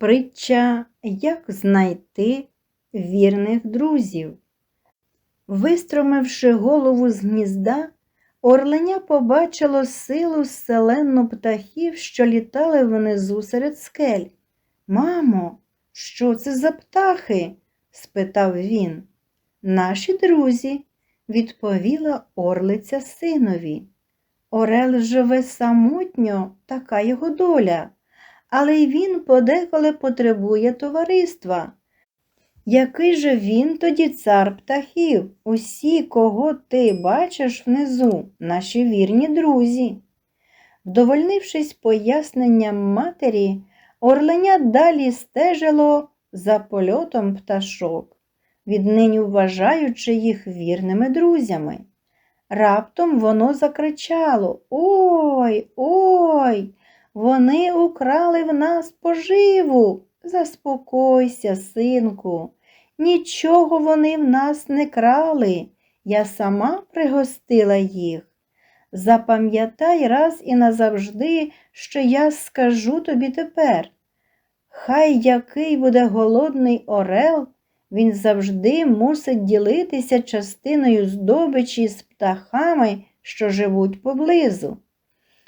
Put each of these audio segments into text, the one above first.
Притча Як знайти вірних друзів. Вистромивши голову з гнізда, орленя побачило силу селенну птахів, що літали внизу серед скель. Мамо, що це за птахи? спитав він. Наші друзі, відповіла орлиця синові. Орел живе самотньо, така його доля, але й він подеколи потребує товариства. Який же він тоді цар птахів, усі, кого ти бачиш внизу, наші вірні друзі. Вдовольнившись поясненням матері, орленя далі стежило за польотом пташок, віднині вважаючи їх вірними друзями. Раптом воно закричало Ой, ой, вони украли в нас поживу. Заспокойся, синку, нічого вони в нас не крали, я сама пригостила їх. Запам'ятай раз і назавжди, що я скажу тобі тепер. Хай який буде голодний орел, він завжди мусить ділитися частиною здобичі з птахами, що живуть поблизу.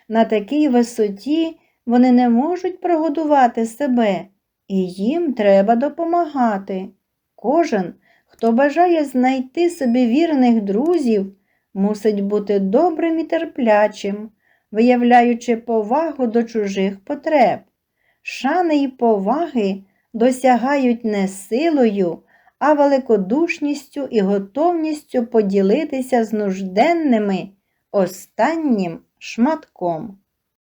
На такій висоті вони не можуть прогодувати себе, і їм треба допомагати. Кожен, хто бажає знайти собі вірних друзів, мусить бути добрим і терплячим, виявляючи повагу до чужих потреб. Шани й поваги досягають не силою, а великодушністю і готовністю поділитися з нужденними останнім шматком.